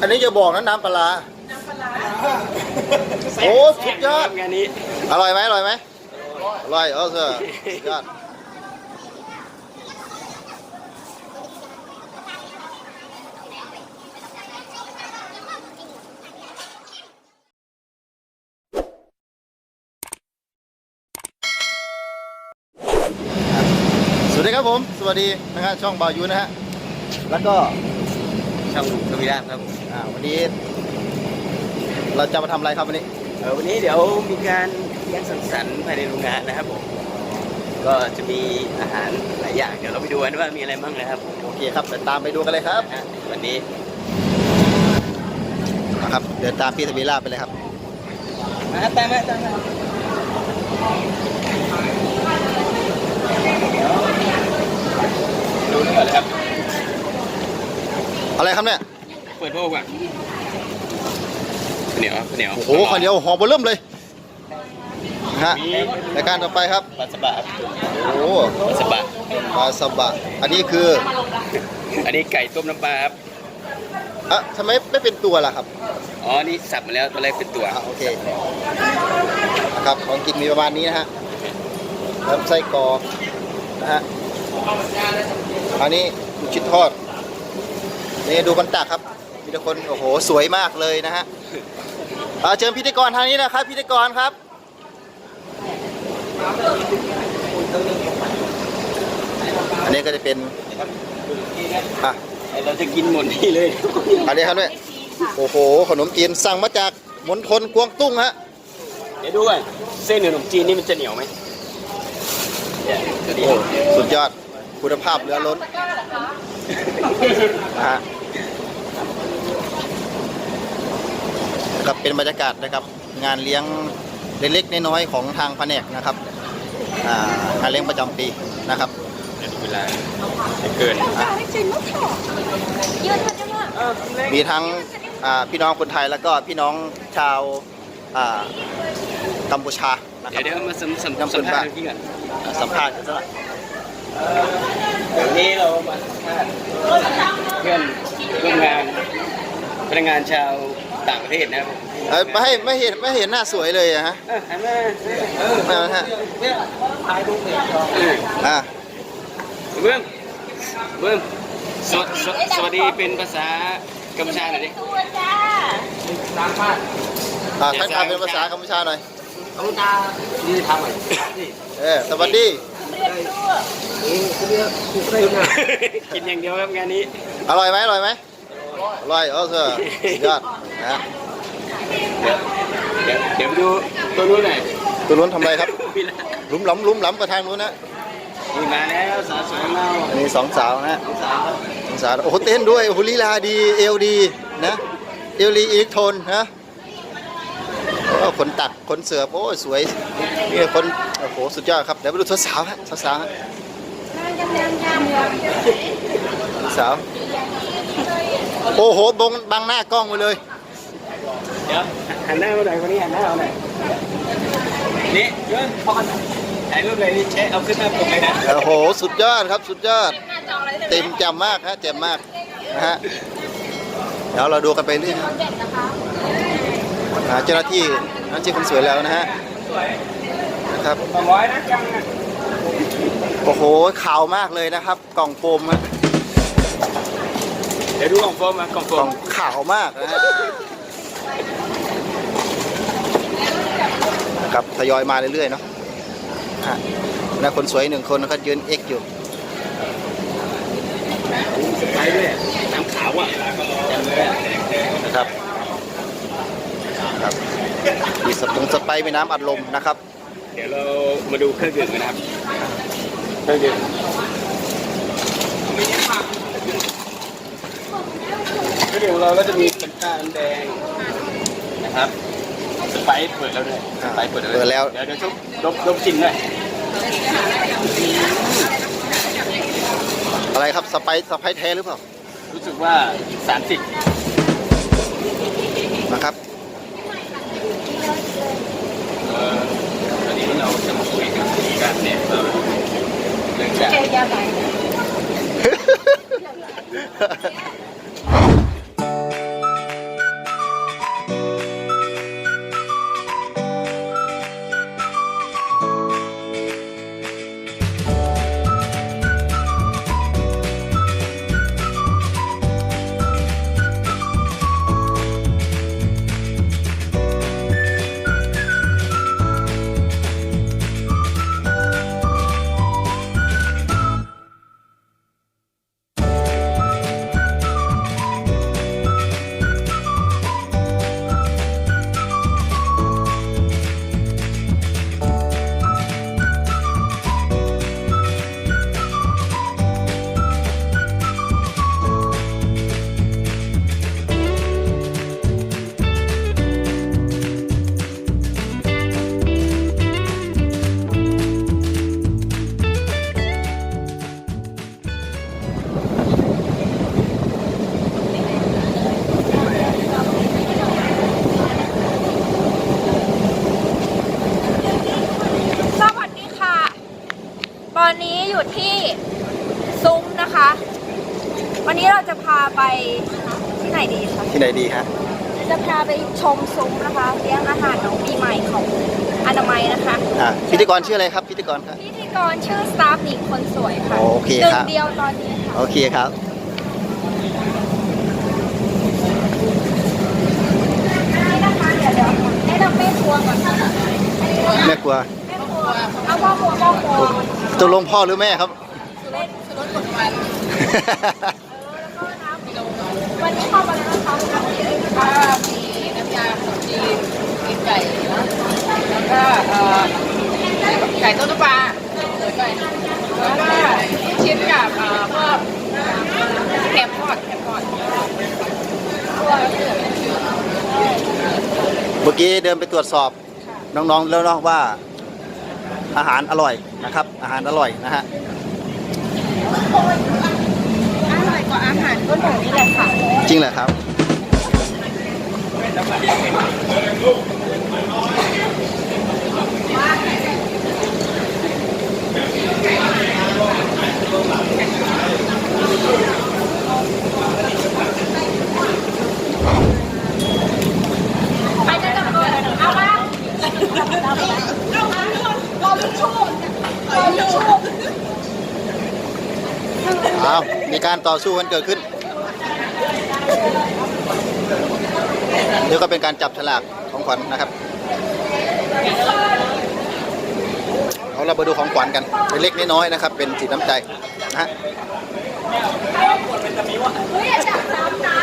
อันนี้จะบอกนะน้ำปลาร้าโอ้สุดยอดงานนี้อร่อยไหมอร่อยไหมอร่อยเออเถอะสุดยอดสวัสดีครับผม สวัสดีนะฮะช่องบายูนะฮะ แล้วก็ ช่องทวีราบครับอ่าวันนี้ เราจะมาทำอะไรครับวันนี้ เออวันนี้เดี๋ยวมีการเลี้ยงสังสรรค์ภายในโรงงานนะครับผมก็จะมีอาหารหลายอย่างเดี๋ยวเราไปดูกันว่ามีอะไรบ้างนะครับผมโอเคครับเดี๋ยวตามไปดูกันเลยครับนะฮะวันนี้นะครับ เดินตามพี่ทวีราบไปเลยครับ มาตามมาตามมาดูนี่ก่อนเลยครับ อะไรครับเนี่ย เปิดโลกก่อนข้าวเหนียวครับข้าวเหนียวโอ้โหคนเดียวหอมเบอร์เริ่มเลยนะฮะรายการต่อไปครับปลาสบะครับโอ้ปลาสบะปลาสบะ อันนี้คือ อันนี้ไก่ต้มน้ำปลาครับอะทำไมไม่เป็นตัวล่ะครับ อ๋อ นี่สับมาแล้วตอนแรกเป็นตัวอะโอเคนะครับของกินมีประมาณนี้นะฮะเริ่มไส้กรอกนะฮะอันนี้ลูกชิ้นทอด นี่ดูคนตักครับมีแต่คนโอ้โหสวยมากเลยนะฮะอ่าเชิญพิธีกรทางนี้นะครับ พิธีกรครับอันนี้ก็จะเป็นอะเราจะกินหมดนี่เลยอันนี้ครับเนี่ยโอ้โหขนมจีนสั่งมาจากมณฑลกวางตุ้งฮะเดี๋ยวดูก่อนเส้นขนมจีนนี่มันจะเหนียวไหมเนี่ยจะดีโอ้สุดยอด คุณภาพเหลือล้นนะฮะนะครับเป็นบรรยากาศนะครับ งานเลี้ยงเล็กๆน้อยๆของทางแผนกนะครับอ่างานเลี้ยงประจำปีนะครับเวลาไม่เกินมีทั้งอ่าพี่น้องคนไทยแล้วก็พี่น้องชาวอ่ากัมพูชานะคเดี๋รัยวบเดี๋ยวมาสัมสัมน้ำสัมซุปภาษบ้างณ์พี่ก่อนอ่าสัมภาษณ์กันซะหน่อยเดี๋ย วนี้เรามาสัมภาษณ์เพื่อนร่วมงานพนักงานชาวต่างประเทศนะครับผมเอ้ยไม่ให้ไม่เห็นไม่เห็นหน้าสวยเลยอะฮะเออหันมาเออไม่เอาฮะถ่ายรูปเลยอ่าเบื้องเบื้องสวสวสวัสดีเป็นภาษากัมพูชาหน่อยดิตัวจ้าอ่าทักทายเป็นภาษากัมพูชาหน่อยกัมพูชานี่ทำไงเออสวัสดีเรียกตัว กินอย่างเดียวครับงานนี้ อร่อยไหมอร่อยไหมอร่อยเออเถอะสุดยอดนะเดี๋ยวเดี๋ยวเดี๋ยวไปดูตัวนู้นหน่อยตัวนู้นทำอะไรครับพี่ละหลุมหล้ำหลุมหล้ำกับทางนู้นนะนี่มาแล้วสาวสวยของเราอันนี้สองสาวนะสาวครับสองสาวโอ้โหเต้นด้วยโอ้โหลีลาดีเอวดีนะเอวลีอิเล็กโทนนะโอ้คนตัดคนเสือบโอ้สวยนี่คนโอ้โหสุดยอดครับเดี๋ยวไปดูสาวๆฮะสาวๆฮะ สาว โอ้โหบงบังหน้ากล้องไปเลย เดี๋ยวหันหน้ามาหน่อยคนนี้หันหน้ามาหน่อยนี่เพื่อนพอกันถ่ายรูปเลยนี่เช็เอาขึ้นหน้าปกเลยนะโอ้โห สุดยอดครับสุดยอดหน้าจออะไรเต็มแจ่มมากฮะแจ่มมากนะฮะเดี๋ยวเราดูกันไปเรื่อยนะเด็ดนะคะหาเจ้าหน้าที่เจ้าหน้าที่คนสวยแล้วนะฮะนะครับสองร้อยนะจังนะ โอ้โหขาวมากเลยนะครับ กล่องโฟมฮะเดี๋ยวดูกล่องโฟมมากล่องโฟกล่อมงขาวมากนะฮะครับทยอยมาเรื่อยๆเนาะฮะนะคนสวยหนึ่งคนก็ยืนเอ็กอยู่ไปด้วยน้ำขาวอะจำเลยอะนะครับครับมีสปงสไปร์มีน้ำอัดลมนะครับ เดี๋ยวเรามาดูเครื่องดื่มกันนะครับ เครื่องดื่มเครื่องดื่มของเราก็จะมีเป็นตาแดงนะครับสไปซ์เปิดแล้วด้วยสไปซ์เปิดเปิดแล้ว เดี๋ยวเดี๋ยวชุบลบลบชิมด้วยอะไรครับสไปร์สไปร์แท้หรือเปล่ารู้สึกว่าสามสิบนะครับ เอ่อวันนี้เราจะมาคุยกันการเนี่ยเรื่อ งจา ไปที่ไหนดีคะที่ไหนดีฮะจะพาไปชมซุ้มนะคะเลี้ยงอาหารน้องปีใหม่ของอนามัยนะคะอ่าพิธีกรชื่ออะไรครับพิธีกรครับ พิธีกรชื่อสตาฟหญิงคนสวยค่ะโอเคหนึ่ครังบเดียวตอนนี้ค่ะโอเคครับนี่นะคะเดี๋ยวเดี๋ยวแนะนำแม่ครัวก่อนค่ะแม่กลัวแม่ครัวเอาพ่อครัวพ่อครัวตกลงพ่อหรือแม่ครับเป็นสุรสกดวันแล้วก็น้ำ วันนี้เข้ามาแล้วนะคะถ้ามีน้ำยาขนมจีนกินไก่นะแล้วก็เอ่อไก่ต้มน้ำปลาเออไก่แล้วก็ลูกชิ้นกับเอ่อพวกแคมทอดแคมทอดเสือเมื่อกี้เดินไปตรวจสอบน้องๆแล้วเนาะว่าอาหารอร่อยนะครับ อาหารอร่อยนะฮะ อร่อยกว่าอาหารก็หนูนี่แหละ ค่ะจริงเหรอครับ ไปจะจับตัวเอามาเอามาเราไม่ชูเราไม่ชูอ้าว มีการต่อสู้กันเกิดขึ้น เดี๋ยวก็เป็นการจับฉลากของขวัญนะครับเอาเรามาดูของขวัญกันเป็นเล็กน้อยๆนะครับ เป็นจิตน้ำใจนะฮะเฮ้ยอย่าจับน้ำนะ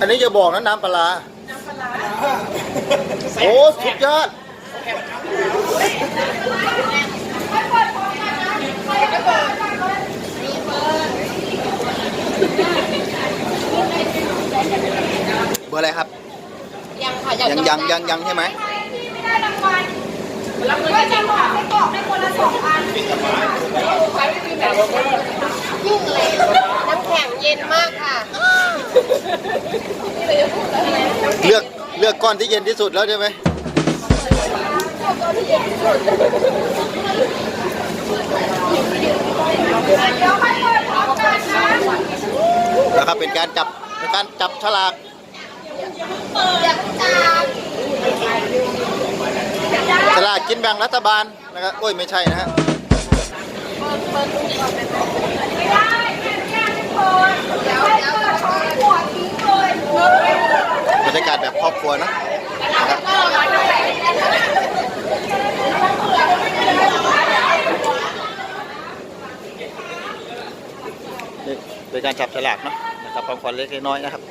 อันนี้จะบอกนะน้ำปลาร้าโอ้สุดยอด เบอร์อะไรครับ ยังค่ะ ยังยังยังยังใช่ไหมที่ไม่ได้รางวัลรับเงินก็จจะริงบอค่ะกให้บอกให้คนละสองอันยุ่งเลยน้ำแข็งเย็นมากค่ะเลือกเลือกก้อนที่เย็นที่สุดแล้วใช่ไหมเดี๋ยวให้เปิดพร้อมกันนะนะครับเป็นการจับเป็นการจับฉลาก อย่าจับฉลากกินแบ่งรัฐบาลนะครับโอ้ยไม่ใช่นะฮะไม่ได้แค่แค่ทุกคนเดี๋ยวให้เปิดพร้อมหัวทิ้งเลยบรรยากาศแบบครอบครัวนะเป็นการจับฉลากเนาะนะครับความขวัญเล็กน้อยนะครับ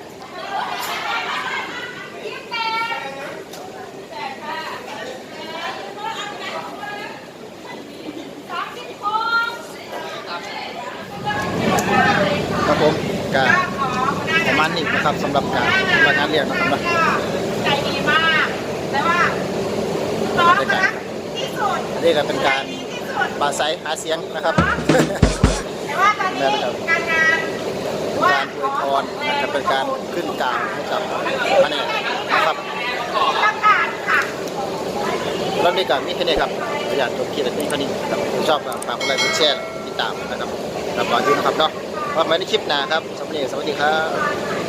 ผม การประมาณนี้นะครับสำหรับการรายงานเรียนนะครับนะใจดีมากแต่ว่าน้องนะที่สุดนี่ก็เป็นการปราศัยหาเสียงนะครับแต่ว่าตอนนี้การงานว่าการอวยพรนะครับเป็นการขึ้นกลางให้กับพระเนตรนะครับประกาศค่ะแล้วนี่ก็มีแค่นี้ครับอยากจบคลิปแบบนี้เท่านี้ครับผมชอบก็ฝากกดไลค์กดแชร์ติดตามนะครับครับรออยู่นะครับเนาะ ว่าไว้ในคลิปหน้าครับสวัสดีสวัสดีครับ